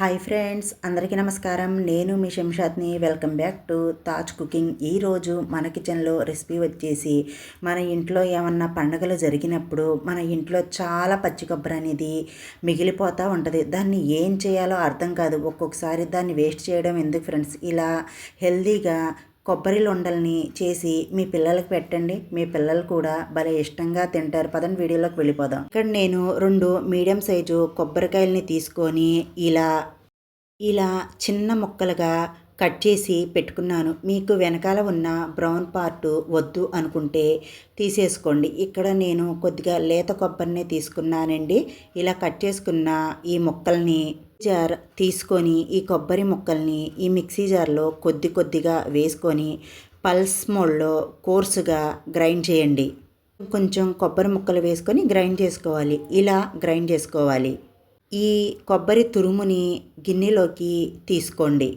Hi friends అందరికీ నమస్కారం. నేను మీ శంషాద్ని. Welcome back to Taj cooking. ఈరోజు మన కిచెన్లో రెసిపీ వచ్చేసి మన ఇంట్లో ఏమన్నా పండుగలు జరిగినప్పుడు మన ఇంట్లో చాలా పచ్చి కొబ్బరి అనేది మిగిలిపోతూ ఉంటుంది. దాన్ని ఏం చేయాలో అర్థం కాదు. ఒక్కొక్కసారి దాన్ని వేస్ట్ చేయడం ఎందుకు ఫ్రెండ్స్? ఇలా హెల్దీగా కొబ్బరి లొండల్ని చేసి మీ పిల్లలకి పెట్టండి. మీ పిల్లలు కూడా భలే ఇష్టంగా తింటారు. పదని వీడియోలోకి వెళ్ళిపోదాం. ఇక్కడ నేను రెండు మీడియం సైజు కొబ్బరికాయలని తీసుకొని ఇలా ఇలా చిన్న ముక్కలుగా కట్ చేసి పెట్టుకున్నాను. మీకు వెనకాల ఉన్న బ్రౌన్ పార్ట్ వద్దు అనుకుంటే తీసేసుకోండి. ఇక్కడ నేను కొద్దిగా లేత కొబ్బరిని తీసుకున్నానండి. ఇలా కట్ చేసుకున్న ఈ ముక్కల్ని జార్ తీసుకొని ఈ కొబ్బరి ముక్కల్ని ఈ మిక్సీ జార్లో కొద్ది కొద్దిగా వేసుకొని పల్స్ మోడ్లో కోర్సుగా గ్రైండ్ చేయండి. కొంచెం కొబ్బరి ముక్కలు వేసుకొని గ్రైండ్ చేసుకోవాలి. ఇలా గ్రైండ్ చేసుకోవాలి. ఈ కొబ్బరి తురుముని గిన్నెలోకి తీసుకోండి.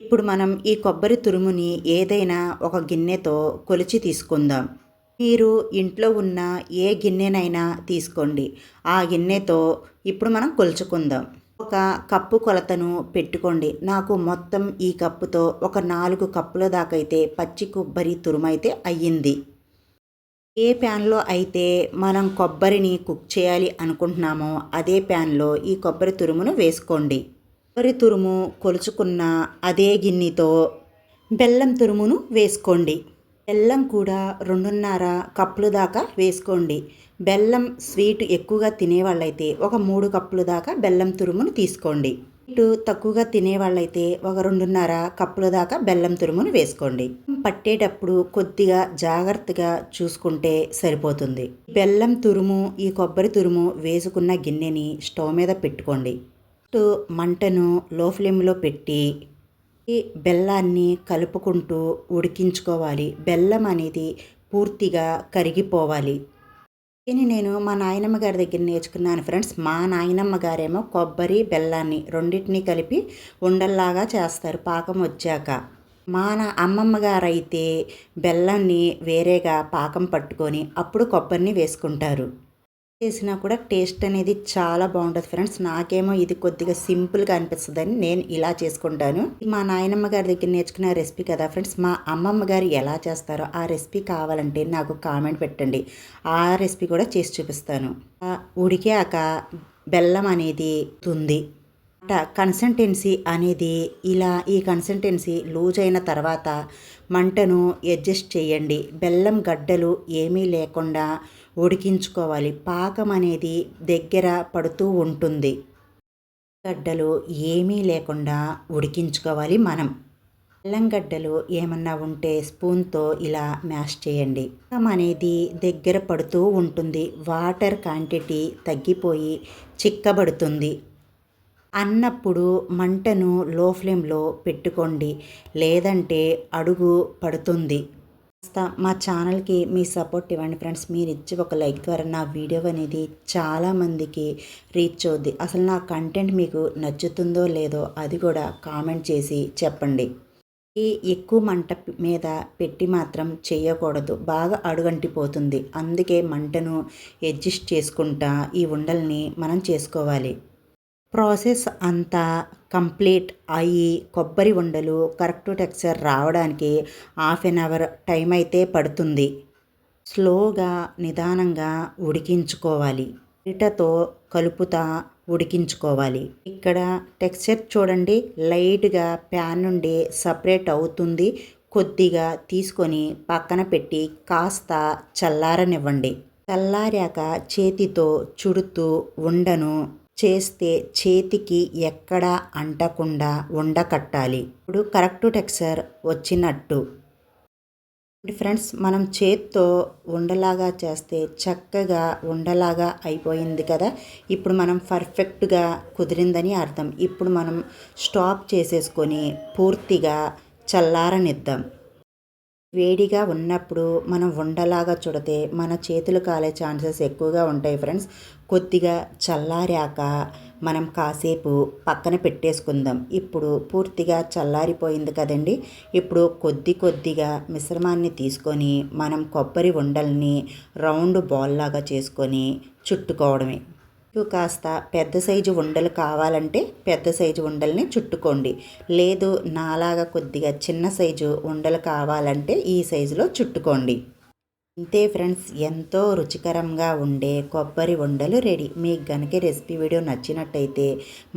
ఇప్పుడు మనం ఈ కొబ్బరి తురుముని ఏదైనా ఒక గిన్నెతో కొలిచి తీసుకుందాం. మీరు ఇంట్లో ఉన్న ఏ గిన్నెనైనా తీసుకోండి. ఆ గిన్నెతో ఇప్పుడు మనం కొలుచుకుందాం. ఒక కప్పు కొలతను పెట్టుకోండి. నాకు మొత్తం ఈ కప్పుతో ఒక నాలుగు కప్పుల దాకా అయితే పచ్చి కొబ్బరి తురుమైతే అయ్యింది. ఏ ప్యాన్లో అయితే మనం కొబ్బరిని కుక్ చేయాలి అనుకుంటున్నామో అదే ప్యాన్లో ఈ కొబ్బరి తురుమును వేసుకోండి. కొబ్బరి తురుము కొలుచుకున్న అదే గిన్నెతో బెల్లం తురుమును వేసుకోండి. బెల్లం కూడా రెండున్నర కప్పులు దాకా వేసుకోండి. బెల్లం స్వీట్ ఎక్కువగా తినేవాళ్ళైతే ఒక మూడు కప్పులు దాకా బెల్లం తురుమును తీసుకోండి. స్వీటు తక్కువగా తినేవాళ్ళైతే ఒక రెండున్నర కప్పుల దాకా బెల్లం తురుమును వేసుకోండి. పట్టేటప్పుడు కొద్దిగా జాగ్రత్తగా చూసుకుంటే సరిపోతుంది. బెల్లం తురుము ఈ కొబ్బరి తురుము వేసుకున్న గిన్నెని స్టవ్ మీద పెట్టుకోండి. మంటను లో ఫ్లేమ్లో పెట్టి ఈ బెల్లాన్ని కలుపుకుంటూ ఉడికించుకోవాలి. బెల్లం అనేది పూర్తిగా కరిగిపోవాలి. దీన్ని నేను మా నాయనమ్మ గారి దగ్గర నేర్చుకున్నాను ఫ్రెండ్స్. మా నాయనమ్మ గారేమో కొబ్బరి బెల్లాన్ని రెండింటినీ కలిపి ఉండల్లాగా చేస్తారు పాకం వచ్చాక. మా నా అమ్మమ్మ గారైతే బెల్లాన్ని వేరేగా పాకం పట్టుకొని అప్పుడు కొబ్బరిని వేసుకుంటారు. చేసినా కూడా టేస్ట్ అనేది చాలా బాగుంటుంది ఫ్రెండ్స్. నాకేమో ఇది కొద్దిగా సింపుల్గా అనిపిస్తుందని నేను ఇలా చేసుకుంటాను. మా నాయనమ్మ గారి దగ్గర నేర్చుకున్న రెసిపీ కదా ఫ్రెండ్స్ మా అమ్మమ్మ గారు ఎలా చేస్తారో ఆ రెసిపీ కావాలంటే నాకు కామెంట్ పెట్టండి. ఆ రెసిపీ కూడా చేసి చూపిస్తాను. ఉడికాక బెల్లం అనేది తుంది. కన్సల్టెన్సీ అనేది ఇలా ఈ కన్సల్టెన్సీ లూజ్ అయిన తర్వాత మంటను అడ్జస్ట్ చేయండి. బెల్లం గడ్డలు ఏమీ లేకుండా ఉడికించుకోవాలి. పాకం అనేది దగ్గర పడుతూ ఉంటుంది. గడ్డలు ఏమీ లేకుండా ఉడికించుకోవాలి మనం. బెల్లం గడ్డలు ఏమన్నా ఉంటే స్పూన్తో ఇలా మ్యాష్ చేయండి. పాకం అనేది దగ్గర పడుతూ ఉంటుంది. వాటర్ క్వాంటిటీ తగ్గిపోయి చిక్కబడుతుంది. అన్నప్పుడు మంటను లో ఫ్లేమ్లో పెట్టుకోండి. లేదంటే అడుగు పడుతుంది. మా ఛానల్కి మీ సపోర్ట్ ఇవ్వండి ఫ్రెండ్స్. మీరు ఇచ్చి ఒక లైక్ ద్వారా నా వీడియో అనేది చాలామందికి రీచ్ అవుద్ది. అసలు నా కంటెంట్ మీకు నచ్చుతుందో లేదో అది కూడా కామెంట్ చేసి చెప్పండి. ఈ ఎక్కువ మంట మీద పెట్టి మాత్రం చేయకూడదు. బాగా అడుగంటిపోతుంది. అందుకే మంటను అడ్జస్ట్ చేసుకుంటా ఈ ఉండల్ని మనం చేసుకోవాలి. ప్రాసెస్ అంతా కంప్లీట్ అయ్యి కొబ్బరి ఉండలు కరెక్ట్ టెక్స్చర్ రావడానికి హాఫ్ ఎన్ అవర్ టైం అయితే పడుతుంది. స్లోగా నిదానంగా ఉడికించుకోవాలి. ఇటతో కలుపుతా ఉడికించుకోవాలి. ఇక్కడ టెక్స్చర్ చూడండి లైట్గా ప్యాన్ నుండి సపరేట్ అవుతుంది. కొద్దిగా తీసుకొని పక్కన పెట్టి కాస్త చల్లారనివ్వండి. చల్లారాక చేతితో చుడుతూ ఉండను. చేస్తే చేతికి ఎక్కడ అంటకుండా ఉండకట్టాలి ఇప్పుడు కరెక్ట్ టెక్స్చర్ వచ్చినట్టు. ఫ్రెండ్స్ మనం చేత్తో ఉండలాగా చేస్తే చక్కగా ఉండలాగా అయిపోయింది కదా. ఇప్పుడు మనం పర్ఫెక్ట్గా కుదిరిందని అర్థం. ఇప్పుడు మనం స్టాప్ చేసేసుకొని పూర్తిగా చల్లారనిద్దాం. వేడిగా ఉన్నప్పుడు మనం ఉండలాగా చుడితే మన చేతులు కాలే ఛాన్సెస్ ఎక్కువగా ఉంటాయి ఫ్రెండ్స్. కొద్దిగా చల్లారాక మనం కాసేపు పక్కన పెట్టేసుకుందాం. ఇప్పుడు పూర్తిగా చల్లారిపోయింది కదండి. ఇప్పుడు కొద్ది కొద్దిగా మిశ్రమాన్ని తీసుకొని మనం కొబ్బరి ఉండల్ని రౌండ్ బాల్ లాగా చేసుకొని చుట్టుకోవడమే. కాస్త పెద్ద సైజు ఉండలు కావాలంటే పెద్ద సైజు ఉండల్ని చుట్టుకోండి. లేదు నాలాగా కొద్దిగా చిన్న సైజు ఉండలు కావాలంటే ఈ సైజులో చుట్టుకోండి. అంతే ఫ్రెండ్స్ ఎంతో రుచికరంగా ఉండే కొబ్బరి ఉండలు రెడీ. మీకు గనక రెసిపీ వీడియో నచ్చినట్టయితే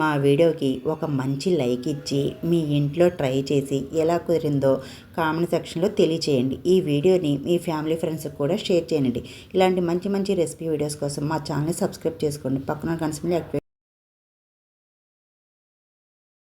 మా వీడియోకి ఒక మంచి లైక్ ఇచ్చి మీ ఇంట్లో ట్రై చేసి ఎలా కుదిరిందో కామెంట్ సెక్షన్లో తెలియచేయండి. ఈ వీడియోని మీ ఫ్యామిలీ ఫ్రెండ్స్కి కూడా షేర్ చేయండి. ఇలాంటి మంచి మంచి రెసిపీ వీడియోస్ కోసం మా ఛానల్ని సబ్స్క్రైబ్ చేసుకోండి. పక్కన కన్సిపల్ యాక్టివేట్